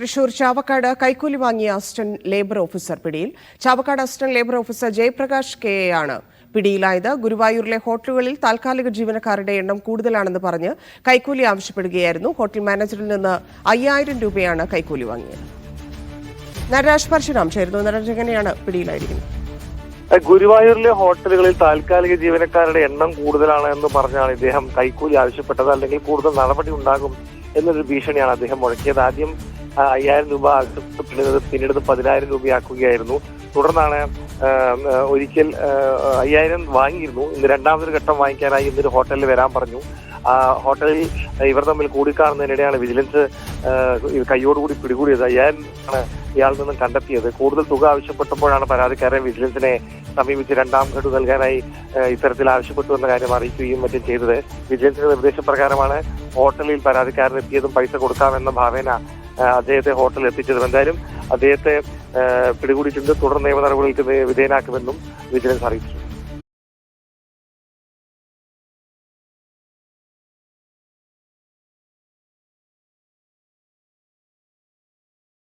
തൃശൂർ ചാവക്കാട് കൈക്കൂലി വാങ്ങിയ assistant labour officer പിടിയിൽ. Chavakkad assistant labour officer Jayaprakash K ആണ് പിടിയിലായത്. ഗുരുവായൂരിലെ ഹോട്ടലുകളിൽ താൽക്കാലിക ജീവനക്കാരുടെ എണ്ണം കൂടുതലാണെന്ന് പറഞ്ഞ് കൈക്കൂലി ആവശ്യപ്പെടുകയായിരുന്നു. ഹോട്ടൽ മാനേജറിൽ നിന്ന് അയ്യായിരം രൂപയാണ് കൈക്കൂലി വാങ്ങിയത്. നരരാജ് പരശുരാം ചേരുന്നു. നരരാജ് എങ്ങനെയാണ് പിടിയിലായിരിക്കുന്നത്? ഗുരുവായൂരിലെ ഹോട്ടലുകളിൽ താൽക്കാലിക ജീവനക്കാരുടെ എണ്ണം കൂടുതലാണ് എന്ന് പറഞ്ഞാണ് ഇദ്ദേഹം കൈക്കൂലി ആവശ്യപ്പെട്ടത്. അല്ലെങ്കിൽ കൂടുതൽ നടപടി ഉണ്ടാകും എന്നൊരു ഭീഷണിയാണ് അദ്ദേഹം മുഴക്കിയത്. ആദ്യം അയ്യായിരം രൂപ പിന്നീട് ഇത് പതിനായിരം രൂപയാക്കുകയായിരുന്നു. തുടർന്നാണ് ഒരിക്കൽ അയ്യായിരം വാങ്ങിയിരുന്നു. ഇന്ന് രണ്ടാമതൊരു ഘട്ടം വാങ്ങിക്കാനായി ഇന്നൊരു ഹോട്ടലിൽ വരാൻ പറഞ്ഞു. ആ ഹോട്ടലിൽ ഇവർ തമ്മിൽ കൂടിക്കാണുന്നതിനിടെയാണ് വിജിലൻസ് കൈയോടുകൂടി പിടികൂടിയത്. അയ്യായിരം ഇയാളിൽ നിന്നും കണ്ടെത്തിയത്. കൂടുതൽ തുക ആവശ്യപ്പെട്ടപ്പോഴാണ് പരാതിക്കാരൻ വിജിലൻസിനെ സമീപിച്ച് രണ്ടാം ഘട്ടം നൽകാനായി ഇത്തരത്തിൽ ആവശ്യപ്പെട്ടു എന്ന കാര്യം അറിയിക്കുകയും മറ്റും ചെയ്തത്. വിജിലൻസിന്റെ നിർദ്ദേശപ്രകാരമാണ് ഹോട്ടലിൽ പരാതിക്കാരൻ എത്തിയതും പൈസ കൊടുക്കാമെന്ന ഭാവേന അദ്ദേഹത്തെ ഹോട്ടലിൽ എത്തിച്ചതും. എന്തായാലും അദ്ദേഹത്തെ പിടികൂടിയിട്ടുണ്ട്. തുടർ നിയമ നടപടികൾക്ക് വിധേയനാക്കുമെന്നും വിജിലൻസ് അറിയിച്ചു